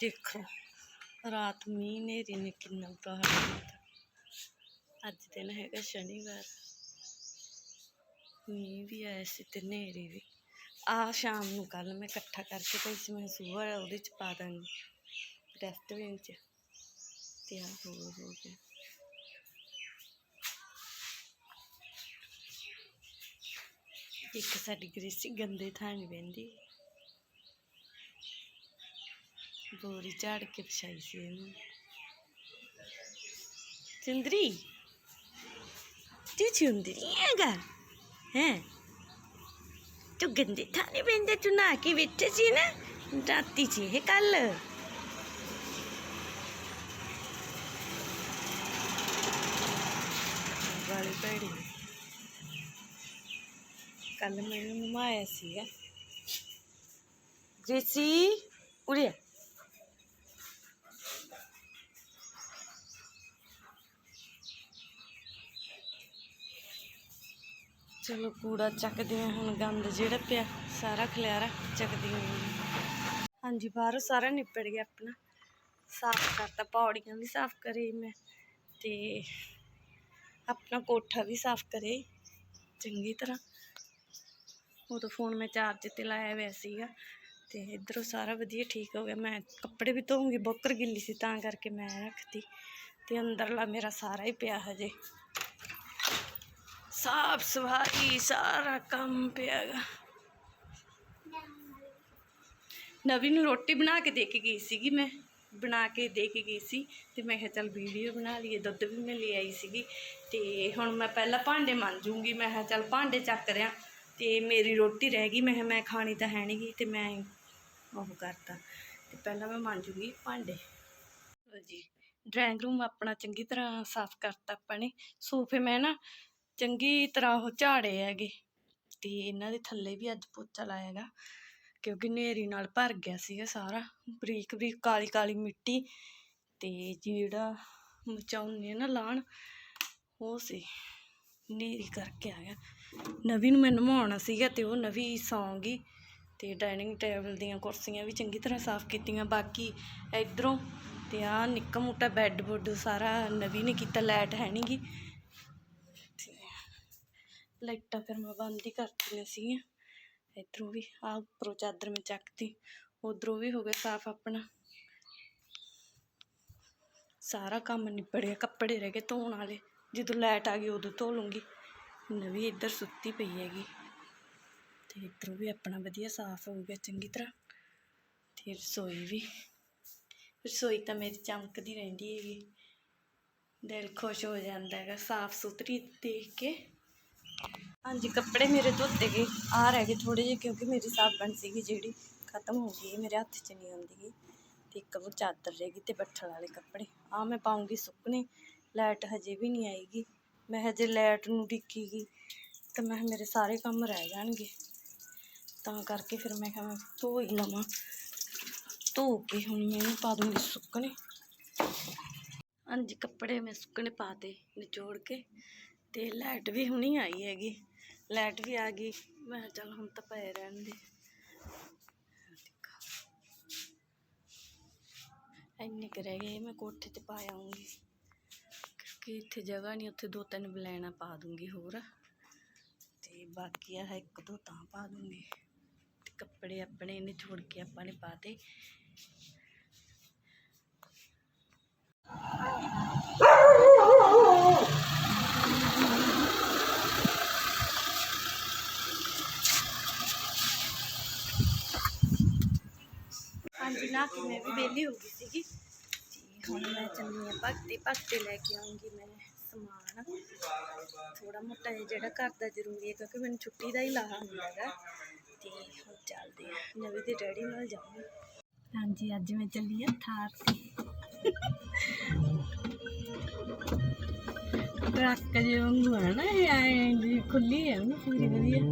ਦੇਖੋ ਰਾਤ ਮੀਂਹ ਨੇਰੀ ਨੇ ਕਿੰਨਾ ਬੁਰਾ ਹਾਲ ਕੀਤਾ। ਅੱਜ ਦਿਨ ਹੈਗਾ ਸ਼ਨੀਵਾਰ। ਮੀਂਹ ਵੀ ਆਇਆ ਸੀ ਤੇ ਨੇਰੀ ਵੀ। ਆ ਸ਼ਾਮ ਨੂੰ ਕੱਲ ਮੈਂ ਇਕੱਠਾ ਕਰਕੇ ਪਈ ਸੀ ਮੈਂ ਸੁਬਹ ਉਹਦੇ ਚ ਪਾ ਦਾਂਗੀ ਡਸਟਬਿਨ ਚ। ਤੇ ਆ ਹੋਰ ਹੋ ਗਿਆ। ਇੱਕ ਸਾਡੀ ਗ੍ਰੀਸੀ ਗੰਦੇ ਥਾਂ ਨਹੀਂ ਬਹਿੰਦੀ। ਬੋਰੀ ਝਾੜ ਕੇ ਪਛਾਈ ਸੀ ਇਹਨੂੰ। ਚੰਦਰੀ ਤੂੰ ਚੁੰਦਰੀ ਹੈਗਾ? ਹੈ? ਤੂੰ ਗੰਦੇ ਥਾਂ ਨਹੀਂ ਤੂੰ ਨਾ ਕੇ ਬੈਠੇ ਸੀ ਨਾ? ਰਾਤੀ ਸੀ ਇਹ ਕੱਲ ਵਾਲੀ ਭੈੜੀ। ਕੱਲ ਮੈਨੂੰ ਨਮਾਇਆ ਸੀਗਾ। ਗ੍ਰੇਸੀ ਉਰੇ ਚਲੋ ਕੂੜਾ ਚੱਕਦੇ ਹਾਂ ਹੁਣ, ਗੰਦ ਜਿਹੜਾ ਪਿਆ, ਸਾਰਾ ਖਲਿਆਰਾ ਚੱਕਦੀ ਹਾਂ ਹਾਂਜੀ, ਬਾਹਰੋਂ ਸਾਰਾ ਨਿਪੜ ਗਿਆ ਆਪਣਾ। ਸਾਫ਼ ਕਰਤਾ, ਪੌੜੀਆਂ ਵੀ ਸਾਫ਼ ਕਰੇ ਮੈਂ, ਤੇ ਆਪਣਾ ਕੋਠਾ ਵੀ ਸਾਫ਼ ਕਰੇ, ਚੰਗੀ ਤਰ੍ਹਾਂ। ਉਦੋਂ ਫੋਨ ਮੈਂ ਚਾਰਜ ਤੇ ਲਾਇਆ ਹੋਇਆ ਸੀਗਾ, ਤੇ ਇਧਰੋਂ ਸਾਰਾ ਵਧੀਆ ਠੀਕ ਹੋ ਗਿਆ। ਮੈਂ ਕੱਪੜੇ ਵੀ ਧੋਉਂਗੀ ਬੋਕਰ ਗਿੱਲੀ ਸੀ, ਤਾਂ ਕਰਕੇ ਮੈਂ ਰੱਖਤੀ, ਤੇ ਅੰਦਰਲਾ ਮੇਰਾ ਸਾਰਾ ਹੀ ਪਿਆ ਹਜੇ। ਸਾਫ਼ ਸਫ਼ਾਈ ਸਾਰਾ ਕੰਮ ਪਿਆਗਾ ਨਵੀਂ ਨੂੰ ਰੋਟੀ ਬਣਾ ਕੇ ਦੇ ਕੇ ਗਈ ਸੀਗੀ ਮੈਂ। ਬਣਾ ਕੇ ਦੇ ਕੇ ਗਈ ਸੀ ਤੇ ਮੈਂ ਕਿਹਾ ਚੱਲ ਵੀਡੀਓ ਬਣਾ ਲਈਏ, ਦੁੱਧ ਵੀ ਮੈਂ ਲੈ ਆਈ ਸੀਗੀ। ਤੇ ਹੁਣ ਮੈਂ ਪਹਿਲਾਂ ਭਾਂਡੇ ਮਾਂਜੂੰਗੀ ਮੈਂ ਕਿਹਾ ਚੱਲ ਭਾਂਡੇ ਚੱਕ ਰਿਆਂ ਤੇ ਮੇਰੀ ਰੋਟੀ ਰਹਿ ਗਈ, ਮੈਂ ਕਿਹਾ ਮੈਂ ਖਾਣੀ ਤਾਂ ਹੈ ਨਹੀਂਗੀ ਤੇ ਮੈਂ ਉਹ ਕਰਤਾ। ਤੇ ਪਹਿਲਾਂ ਮੈਂ ਮਾਂਜੂੰਗੀ ਭਾਂਡੇ। ਜੀ, ਡਰਾਇੰਗ ਰੂਮ ਆਪਣਾ ਚੰਗੀ ਤਰ੍ਹਾਂ ਸਾਫ਼ ਕਰਤਾ ਆਪਾਂ ਨੇ। ਸੋਫੇ ਮੈਂ ਨਾ ਚੰਗੀ ਤਰ੍ਹਾਂ ਉਹ ਝਾੜੇ ਹੈਗੇ। ਤੇ ਇਹਨਾਂ ਦੇ ਥੱਲੇ ਵੀ ਅੱਜ ਪੋਚਾ ਲਾਇਆਗਾ ਕਿਉਂਕਿ ਨੇਰੀ ਨਾਲ ਭਰ ਗਿਆ ਸੀਗਾ ਸਾਰਾ। ਬਰੀਕ ਬਰੀਕ ਕਾਲੀ ਕਾਲੀ ਮਿੱਟੀ ਤੇ ਜਿਹੜਾ ਮਚਾਉਂਦੇ ਆ ਨਾ ਲਾਣ, ਉਹ ਸੀ। ਨੇਰੀ ਕਰਕੇ ਆ ਗਿਆ ਨਵੀਂ ਨੂੰ ਮੈਂ ਨਵਾਉਣਾ ਸੀਗਾ ਤੇ ਉਹ ਨਵੀਂ ਸੌਂ ਗਈ ਤੇ ਡਾਈਨਿੰਗ ਟੇਬਲ ਦੀਆਂ ਕੁਰਸੀਆਂ ਵੀ ਚੰਗੀ ਤਰ੍ਹਾਂ ਸਾਫ਼ ਕੀਤੀਆਂ। ਬਾਕੀ ਇਧਰੋਂ ਤੇ ਆ ਨਿੱਕਾ ਮੋਟਾ ਬੈੱਡ ਬੁੱਡ ਸਾਰਾ ਨਵੀਂ ਨੇ ਕੀਤਾ, ਲਾਈਟ ਹੈ ਨਹੀਂਗੀ ਤੇ ਲਾਈਟਾਂ ਫਿਰ ਮੈਂ ਬੰਦ ਹੀ ਕਰਤੀਆਂ ਸੀਗੀਆਂ। ਇਧਰੋਂ ਵੀ ਆ ਉੱਪਰੋਂ ਚਾਦਰ ਮੈਂ ਚੱਕਤੀ, ਉਧਰੋਂ ਵੀ ਹੋ ਗਿਆ ਸਾਫ਼ ਆਪਣਾ। ਸਾਰਾ ਕੰਮ ਨਿਬੜਿਆ, ਕੱਪੜੇ ਰਹਿ ਗਏ ਧੋਣ ਵਾਲੇ। ਜਦੋਂ ਲਾਈਟ ਆ ਗਈ ਉਦੋਂ ਧੋ ਲੂੰਗੀ। ਨਵੀਂ ਇੱਧਰ ਸੁੱਤੀ ਪਈ ਹੈਗੀ। ਤੇ ਇੱਧਰੋਂ ਵੀ ਆਪਣਾ ਵਧੀਆ ਸਾਫ਼ ਹੋ ਗਿਆ ਚੰਗੀ ਤਰ੍ਹਾਂ। ਤੇ ਰਸੋਈ ਵੀ। ਰਸੋਈ ਤਾਂ ਮੇਰੀ ਚਮਕਦੀ ਰਹਿੰਦੀ ਹੈਗੀ। ਦਿਲ ਖੁਸ਼ ਹੋ ਜਾਂਦਾ ਹੈਗਾ ਸਾਫ਼ ਸੁਥਰੀ ਦੇਖ ਕੇ। ਹਾਂਜੀ, ਕੱਪੜੇ ਮੇਰੇ ਧੋਤੇ ਗਏ। ਆ ਰਹਿ ਗਏ ਥੋੜੇ ਜਿਹੇ ਕਿਉਂਕਿ ਮੇਰੀ ਸਾਬਣ ਸੀਗੀ ਜਿਹੜੀ, ਖਤਮ ਹੋ ਗਈ। ਮੇਰੇ ਹੱਥ 'ਚ ਨਹੀਂ ਆਉਂਦੀ ਗੀ ਤੇ ਇੱਕ ਉਹ ਚਾਦਰ ਰਹਿ ਗਈ ਤੇ ਬੱਠਲ ਵਾਲੇ ਕੱਪੜੇ। ਆ ਮੈਂ ਪਾਉਂਗੀ ਸੁੱਕਣੇ। ਲਾਈਟ ਹਜੇ ਵੀ ਨਹੀਂ ਆਏਗੀ ਮੈਂ ਹਜੇ ਲਾਈਟ ਨੂੰ ਡਿੱਕੀ ਤਾਂ ਮੈਂ ਮੇਰੇ ਸਾਰੇ ਕੰਮ ਰਹਿ ਜਾਣਗੇ। ਤਾਂ ਕਰਕੇ ਫਿਰ ਮੈਂ ਕਿਹਾ ਮੈਂ ਧੋ ਹੀ ਲਵਾਂ। ਧੋ ਕੇ ਹੁਣ ਮੈਂ ਇਹਨੂੰ ਪਾ ਦੂੰਗੀ ਸੁੱਕਣੇ। ਹਾਂਜੀ, ਕੱਪੜੇ ਮੈਂ ਸੁੱਕਣੇ ਪਾਤੇ ਨਿਚੋੜ ਕੇ ਤੇ ਲਾਈਟ ਵੀ ਹੁਣੀ ਆਈ ਹੈਗੀ। ਲਾਈਟ ਵੀ ਆ ਗਈ। ਮੈਂ ਕਿਹਾ ਚੱਲ ਹੁਣ ਤਾਂ ਪਏ ਰਹਿਣ ਦੇ ਇੰਨੇ ਕੁ ਰਹਿ ਗਏ, ਮੈਂ ਕੋਠੇ ਤੇ ਪਾ ਆਉਂਗੀ ਕਿਉਂਕਿ ਇੱਥੇ ਜਗ੍ਹਾ ਨਹੀਂ ਉੱਥੇ ਦੋ ਤਿੰਨ ਬਲੈਣਾ ਪਾ ਦੂੰਗੀ ਹੋਰ। ਤੇ ਬਾਕੀ ਆ ਇੱਕ ਦੋ ਤਾਂ ਪਾ ਦੂੰਗੀ। ਕੱਪੜੇ ਆਪਣੇ ਨਿਚੋੜ ਕੇ ਆਪਾਂ ਨੇ ਪਾਤੇ ਹਾਂਜੀ ਨਾ ਕਿ ਮੈਂ ਵੀ ਵਿਹਲੀ ਹੋ ਗਈ ਸੀਗੀ ਹੁਣ ਮੈਂ ਚੱਲੀ ਹਾਂ ਭਗਤੇ ਭਗਤੇ ਲੈ ਕੇ ਆਉਂਗੀ ਮੈਂ ਸਮਾਨ ਥੋੜਾ ਮੋਟਾ ਜਿਹੜਾ ਘਰ ਦਾ ਜ਼ਰੂਰੀ ਹੈ ਕਿਉਂਕਿ ਮੈਨੂੰ ਛੁੱਟੀ ਦਾ ਹੀ ਲਾਹਾ ਹੁੰਦਾ ਹੈਗਾ ਤੇ ਹੁਣ ਚੱਲਦੇ ਆ ਨਵੀਂ ਦੇ ਡੈਡੀ ਨਾਲ ਜਾਵਾਂਗੇ ਹਾਂਜੀ ਅੱਜ ਮੈਂ ਚੱਲੀ ਆ ਥਾਰ ਤੇ ਟਰੱਕ ਜਿਹਾ ਵਾਂਗੂ ਹੈ ਨਾ ਇਹ ਖੁੱਲੀ ਹੈ ਪੂਰੀ ਵਧੀਆ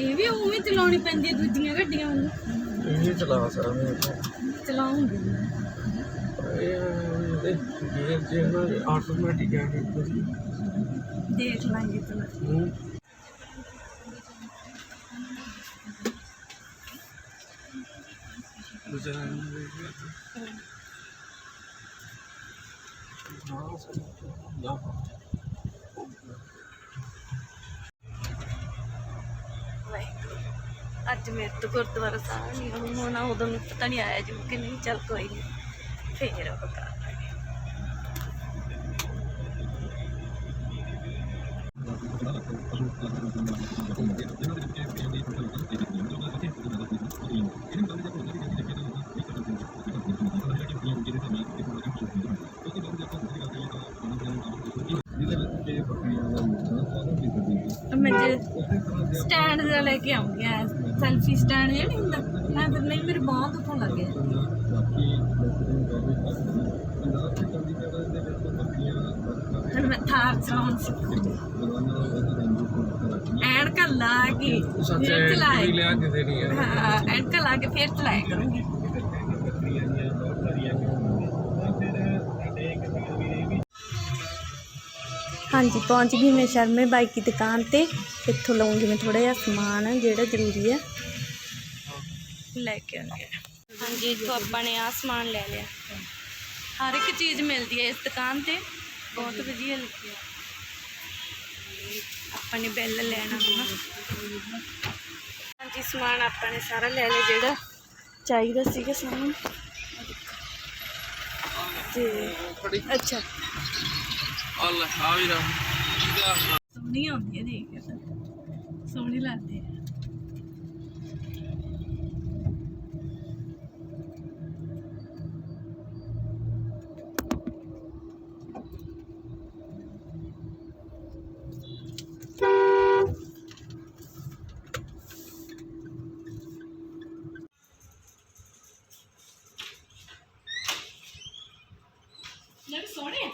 ਇਹ ਵੀ ਉਵੇਂ ਚਲਾਉਣੀ ਪੈਂਦੀ ਹੈ ਦੂਜੀਆਂ ਗੱਡੀਆਂ ਵਾਂਗੂ ਇਹ ਚਲਾ ਸਕਦੇ ਚਲਾਉਂਗੀ। ਇਹ ਇਹਦੇ ਗੇਅਰ ਜੇ। ਨਾ ਆਟੋਮੈਟਿਕ ਹੈ। ਕਿ ਦੇਖ ਲਾਂਗੇ ਤੂੰ ਵਾਹਿਗੁਰੂ। ਅੱਜ ਮੇਰੇ ਤੋਂ ਗੁਰਦੁਆਰਾ ਸਾਹਿਬ ਨਹੀਂ ਹੁਣ ਹੋਣਾ ਉਦੋਂ ਮੈਨੂੰ ਪਤਾ ਨਹੀਂ ਆਇਆ ਜੂ ਕਿ ਨਹੀਂ, ਚੱਲ ਕੋਈ ਨਹੀਂ। ਫੇਰ ਉਹ ਕਰ ਮੈਂ ਜੇ ਸਟੈਂਡ ਜਿਹਾ ਲੈ ਕੇ ਆਉਂਗੀ ਸੈਲਫੀ ਸਟੈਂਡ ਜਿਹਾ ਨਹੀਂ ਹੁੰਦਾ ਮੈਂ ਫਿਰ ਨਹੀਂ ਮੇਰੀ ਬਾਂਹ ਦੁਖਣ ਲੱਗ ਗਿਆ ਹੁਣ ਮੈਂ ਥਾਰ ਚਲਾਉਣ ਸਿੱਖੂਗੀ ਐਨਕਾਂ ਲਾ ਕੇ ਫਿਰ ਚਲਾਏ ਲਿਆ ਕਿਸੇ ਨਹੀਂ ਹਾਂ ਐਨਕਾਂ ਲਾ ਕੇ ਫਿਰ ਚਲਾਇਆ ਕਰੂੰਗੀ। ਹਾਂਜੀ ਪਹੁੰਚ ਗਈ ਮੈਂ ਸ਼ਰਮੇ ਬਾਈਕ ਦੀ ਦੁਕਾਨ ਤੇ। ਇੱਥੋਂ ਲਵਾਂਗੀ ਮੈਂ ਥੋੜਾ ਜਿਹਾ ਸਮਾਨ ਜਿਹੜਾ ਜ਼ਰੂਰੀ ਹੈ। ਲੈ ਕੇ ਆ ਗਿਆ ਹਾਂਜੀ ਇੱਥੋਂ ਆਪਾਂ ਨੇ ਆਹ ਸਮਾਨ ਲੈ ਲਿਆ। ਹਰ ਇੱਕ ਚੀਜ਼ ਮਿਲਦੀ ਹੈ ਇਸ ਦੁਕਾਨ ਤੇ। ਬਹੁਤ ਵਧੀਆ ਲੱਗੀ ਆਪਾਂ ਨੇ ਬਿੱਲ ਲੈਣਾ ਹੁਣ ਹਾਂਜੀ ਸਮਾਨ ਆਪਾਂ ਨੇ ਸਾਰਾ ਲੈ ਲਿਆ ਜਿਹੜਾ ਚਾਹੀਦਾ ਸੀਗਾ ਸਾਨੂੰ ਤੇ ਅੱਛਾ। ਅੱਲਾ ਆ ਵੀ ਰਹਾ ਸੋਹਣੀ ਆਉਂਦੀ ਹੈ ਦੇਖ ਕੇ ਤਾਂ। ਸੋਹਣੀ ਲੱਗਦੀ ਹੈ ਜਿਹੜੇ ਸੋਹਣੇ ਆ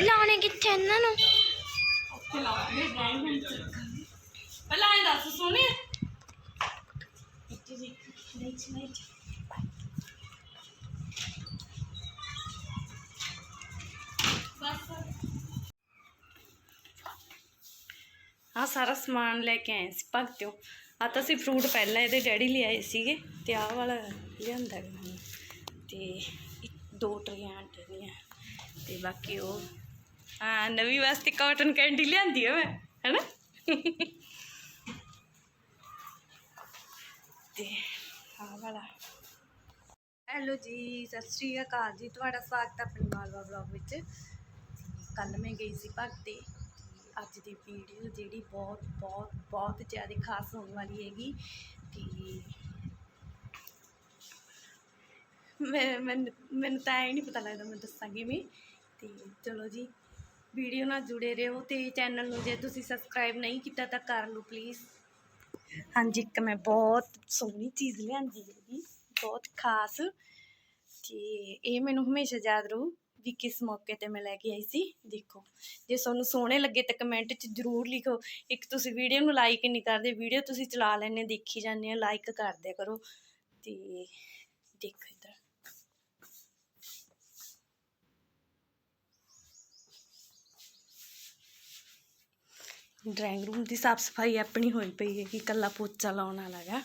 ਲਾਉਣੇ ਕਿੱਥੇ ਇਹਨਾਂ ਨੂੰ? ਉੱਥੇ ਡਰਾਈਵਿੰਗ ਚ ਪਹਿਲਾਂ ਇਹ ਦੱਸ ਸੋਹਣੇ। ਇੱਥੇ ਨਹੀਂ ਨਹੀਂ ਬਸ। ਆ ਸਾਰਾ ਸਮਾਨ ਲੈ ਕੇ ਆਏ ਸੀ ਭਗਤਿਓ ਆ ਤਾਂ ਅਸੀਂ ਫਰੂਟ ਪਹਿਲਾਂ ਇਹਦੇ ਡੈਡੀ ਲਿਆਏ ਸੀਗੇ ਤੇ ਆਹ ਵਾਲਾ ਲਿਆਂਦਾ ਹੁਣ ਤੇ ਇੱਕ- ਦੋ ਟਰੀਆਂ ਆਂਟੇ ਦੀਆਂ ਤੇ ਬਾਕੀ ਉਹ ਹਾਂ, ਨਵੀਂ ਵਾਸਤੇ ਕਾਟਨ ਕੈਂਡੀ ਲਿਆਂਦੀ ਆ ਮੈਂ, ਹੈਨਾ? ਤੇ ਆਹ ਵਾਲਾ। ਹੈਲੋ ਜੀ, ਸਤਿ ਸ਼੍ਰੀ ਅਕਾਲ ਜੀ, ਤੁਹਾਡਾ ਸਵਾਗਤ ਹੈ ਆਪਣੀ ਮਾਲਵਾ ਵਲੌਗ ਵਿੱਚ। ਕੱਲ ਮੈਂ ਗਈ ਸੀ ਭਗਤੇ ਅੱਜ ਦੀ ਵੀਡੀਓ ਜਿਹੜੀ ਬਹੁਤ ਬਹੁਤ ਬਹੁਤ ਜ਼ਿਆਦਾ ਖਾਸ ਹੋਣ ਵਾਲੀ ਹੈਗੀ, ਤੇ ਮੈਂ, ਮੈਨੂੰ ਮੈਨੂੰ ਤਾਂ ਇਹ ਨਹੀਂ ਪਤਾ ਲੱਗਦਾ, ਮੈਂ ਦੱਸਾਂਗੀ ਵੀ। ਤੇ ਚਲੋ ਜੀ ਵੀਡੀਓ ਨਾਲ ਜੁੜੇ ਰਹੋ ਤੇ ਚੈਨਲ ਨੂੰ ਜੇ ਤੁਸੀਂ ਸਬਸਕ੍ਰਾਈਬ ਨਹੀਂ ਕੀਤਾ ਤਾਂ ਕਰ ਲਓ ਪਲੀਜ਼ ਹਾਂਜੀ, ਇੱਕ ਮੈਂ ਬਹੁਤ ਸੋਹਣੀ ਚੀਜ਼ ਲਿਆਂਦੀ ਹੈਗੀ ਬਹੁਤ ਖਾਸ। ਤੇ ਇਹ ਮੈਨੂੰ ਹਮੇਸ਼ਾ ਯਾਦ ਰਹੂ ਵੀ ਕਿਸ ਮੌਕੇ ਤੇ ਮੈਂ ਲੈ ਕੇ ਆਈ ਸੀ। ਦੇਖੋ, ਜੇ ਤੁਹਾਨੂੰ ਸੋਹਣੇ ਲੱਗੇ ਤਾਂ ਕਮੈਂਟ 'ਚ ਜ਼ਰੂਰ ਲਿਖੋ। ਇੱਕ ਤੁਸੀਂ ਵੀਡੀਓ ਨੂੰ ਲਾਈਕ ਨਹੀਂ ਕਰਦੇ, ਵੀਡੀਓ ਤੁਸੀਂ ਚਲਾ ਲੈਂਦੇ, ਦੇਖੀ ਜਾਂਦੇ ਆ ਲਾਈਕ ਕਰਦੇ ਕਰੋ। ਤੇ ਦੇਖੋ ਇੱਧਰ ਡਰਾਇੰਗ ਰੂਮ ਦੀ ਸਾਫ਼ ਸਫ਼ਾਈ ਆਪਣੀ ਹੋਈ ਪਈ ਹੈ ਕਿ ਕੱਲਾ ਪੋਚਾ ਲਾਉਣ ਵਾਲਾ ਗਾ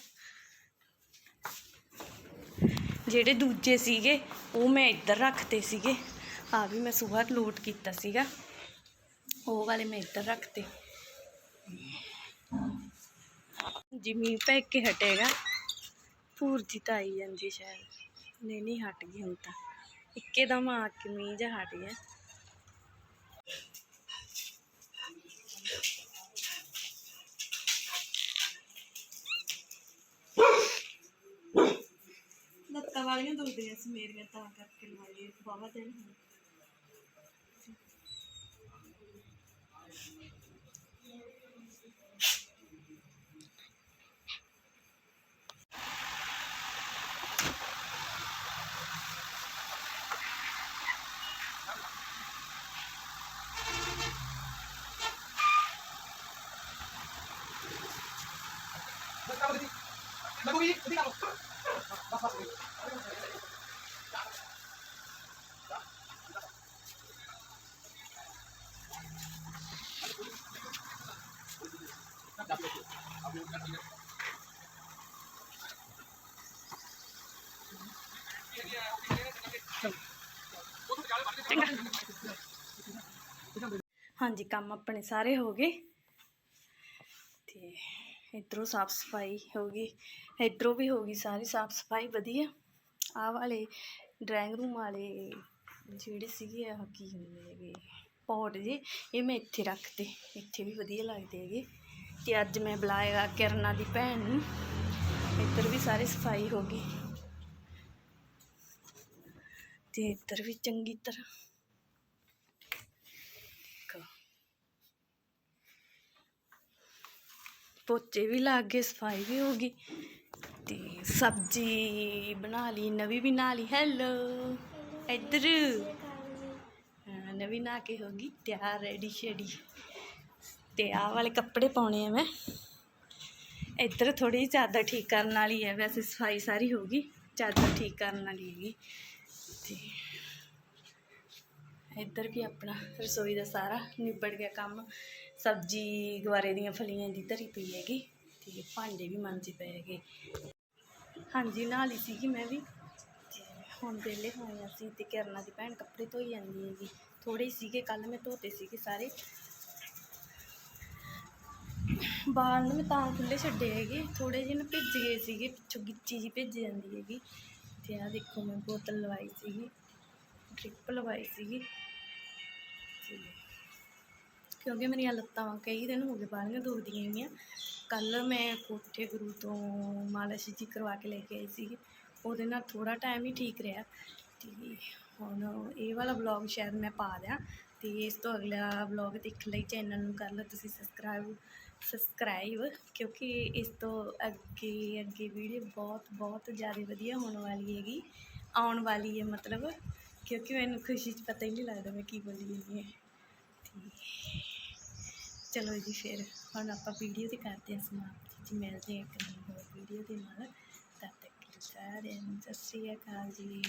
ਜਿਹੜੇ ਦੂਜੇ ਸੀਗੇ, ਉਹ ਮੈਂ ਇੱਧਰ ਰੱਖਤੇ ਸੀਗੇ। ਆ ਵੀ ਮੈਂ ਸੁਬਾਹ ਲੋਟ ਕੀਤਾ ਸੀਗਾ। ਉਹ ਵਾਲੇ ਮੈਂ ਇੱਧਰ ਰੱਖਤੇ। ਜੀ ਮੀਂਹ ਪੈ ਕੇ ਹਟੇਗਾ। ਪੂਰਜੀ ਤਾਂ ਆਈ ਜਾਂਦੀ ਸ਼ਾਇਦ। ਨਹੀਂ ਨਹੀਂ ਹਟ ਗਈ ਹੁਣ ਤਾਂ। ਇੱਕੇ ਦਮ ਆ ਕੇ ਮੀਂਹ ਜਿਹਾ ਹਟ ਗਿਆ। ਬਾਲੀਆਂ ਦੁਖਦੀਆਂ ਸੀ ਮੇਰੀਆਂ ਤਾਂ ਕਰਕੇ ਲਵਾਈ ਬਾਵਾ ਦਿਨ ਹੁਣ Lagu ini. ਹਾਂਜੀ, ਕੰਮ ਆਪਣੇ ਸਾਰੇ ਹੋ ਗਏ। ਤੇ ਇਧਰੋਂ ਸਾਫ਼ ਸਫ਼ਾਈ ਹੋ ਗਈ। ਇਧਰੋਂ ਵੀ ਹੋ ਗਈ ਸਾਰੀ ਸਾਫ਼ ਸਫ਼ਾਈ, ਵਧੀਆ। ਆਹ ਵਾਲੇ ਡਰਾਇੰਗ ਰੂਮ ਵਾਲੇ ਜਿਹੜੇ ਸੀਗੇ ਆਹ ਕੀ ਹੁੰਦੇ ਹੈਗੇ ਪੌਟ ਜੇ ਇਹ ਮੈਂ ਇੱਥੇ ਰੱਖਤੇ, ਇੱਥੇ ਵੀ ਵਧੀਆ ਲੱਗਦੇ ਹੈਗੇ। ਤੇ ਅੱਜ ਮੈਂ ਬੁਲਾਇਆ ਕਿਰਨਾ ਦੀ ਭੈਣ ਨੂੰ, ਇੱਧਰ ਵੀ ਸਾਰੀ ਸਫ਼ਾਈ ਹੋ ਗਈ। ਤੇ ਇੱਧਰ ਵੀ ਚੰਗੀ ਤਰ੍ਹਾਂ। ਪੋਚੇ ਵੀ ਲੱਗ ਗਏ, ਸਫ਼ਾਈ ਵੀ ਹੋ ਗਈ। ਤੇ ਸਬਜ਼ੀ ਬਣਾ ਲਈ, ਨਵੀਂ ਵੀ ਬਣਾ ਲਈ ਹੈਲੋ। ਇੱਧਰ। ਨਵੀਂ ਨਾ ਕੇ ਹੋ ਗਈ ਤਿਆਰ, ਰੈਡੀ, ਸ਼ੈਡੀ। ਤੇ ਆਹ ਵਾਲੇ ਕੱਪੜੇ ਪਾਉਣੇ ਆ ਮੈਂ। ਇੱਧਰ ਥੋੜੀ ਜਿਹੀ ਚਾਦਰ ਠੀਕ ਕਰਨ ਵਾਲੀ ਹੈ, ਵੈਸੇ ਸਫ਼ਾਈ ਸਾਰੀ ਹੋ ਗਈ, ਚਾਦਰ ਠੀਕ ਕਰਨ ਵਾਲੀ ਹੈਗੀ। ਤੇ ਇੱਧਰ ਵੀ ਆਪਣਾ ਰਸੋਈ ਦਾ ਸਾਰਾ ਨਿਬੜ ਗਿਆ ਕੰਮ। ਸਬਜ਼ੀ, ਗਵਾਰੇ ਦੀਆਂ ਫਲੀਆਂ ਦੀ ਧਰੀ ਪਈ ਹੈਗੀ, ਤੇ ਭਾਂਡੇ ਵੀ ਮਾਂਜੇ ਪਏ ਹੈਗੇ। ਹਾਂਜੀ ਨਹਾ ਲਈ ਸੀਗੀ ਮੈਂ ਵੀ। ਤੇ ਹੁਣ ਵਿਹਲੇ ਹੋਏ ਅਸੀਂ ਤੇ ਕਿਰਨਾ ਦੀ ਭੈਣ ਕੱਪੜੇ ਧੋਈ ਜਾਂਦੀ ਹੈਗੀ। ਥੋੜੇ ਹੀ ਸੀਗੇ ਕੱਲ ਮੈਂ ਧੋਤੇ ਸੀਗੇ ਸਾਰੇ। ਬਾਲ ਨੂੰ ਮੈਂ ਤਾਂ ਖੁੱਲੇ ਛੱਡੇ ਹੈਗੇ। ਥੋੜੇ ਜਿਹੇ ਨਾ ਭਿੱਜ ਗਏ ਸੀਗੇ, ਪਿੱਛੋਂ ਗਿੱਚੀ ਜੀ ਭਿੱਜ ਜਾਂਦੀ ਹੈਗੀ। ਤੇ ਆਹ ਦੇਖੋ ਮੈਂ ਬੋਤਲ ਲਵਾਈ ਸੀਗੀ, ਡ੍ਰਿਪ ਲਵਾਈ ਸੀਗੀ। ਤੇ ਕਿਉਂਕਿ ਮੇਰੀਆਂ ਲੱਤਾਂ ਕਈ ਦਿਨ ਹੋ ਗਏ ਬਾਹਲੀਆਂ ਦੁਖਦੀਆਂ ਹੈਗੀਆਂ ਕੱਲ ਮੈਂ ਕੋਠੇ ਗੁਰੂ ਤੋਂ ਮਾਲਿਸ਼ ਜੀ ਕਰਵਾ ਕੇ ਲੈ ਕੇ ਆਈ ਸੀ ਉਹਦੇ ਨਾਲ ਥੋੜਾ ਟਾਈਮ ਹੀ ਠੀਕ ਰਿਹਾ ਤੇ ਹੁਣ ਇਹ ਵਾਲਾ ਵਲੌਗ ਸ਼ਾਇਦ ਮੈਂ ਪਾ ਦਿਆਂ ਤੇ ਇਸ ਤੋਂ ਅਗਲਾ ਵਲੌਗ ਦੇਖਣ ਲਈ ਚੈਨਲ ਨੂੰ ਕਰ ਲਓ, ਤੁਸੀਂ ਸਬਸਕ੍ਰਾਈਬ ਸਬਸਕ੍ਰਾਈਬ ਕਿਉਂਕਿ ਇਸ ਤੋਂ ਅੱਗੇ ਅੱਗੇ ਵੀਡੀਓ ਬਹੁਤ ਬਹੁਤ ਜ਼ਿਆਦਾ ਵਧੀਆ ਹੋਣ ਵਾਲੀ ਹੈਗੀ, ਆਉਣ ਵਾਲੀ ਹੈ ਮਤਲਬ। ਕਿਉਂਕਿ ਮੈਨੂੰ ਖੁਸ਼ੀ 'ਚ ਪਤਾ ਹੀ ਨਹੀਂ ਲੱਗਦਾ ਮੈਂ ਕੀ ਬੋਲੀ ਜਾਂਦੀ ਹਾਂ ਤੇ ਚਲੋ ਜੀ ਫਿਰ ਹੁਣ ਆਪਾਂ ਵੀਡੀਓ ਤੇ ਕਰਦੇ ਹਾਂ ਸਮਾਪਤ। ਜੀ ਮਿਲਦੇ ਹਾਂ ਇੱਕ ਨਵੀਂ ਹੋਰ ਵੀਡੀਓ ਦੇ ਨਾਲ। ਤਦ ਤੱਕ ਸਾਰਿਆਂ ਨੂੰ ਸਤਿ ਸ਼੍ਰੀ ਅਕਾਲ ਜੀ।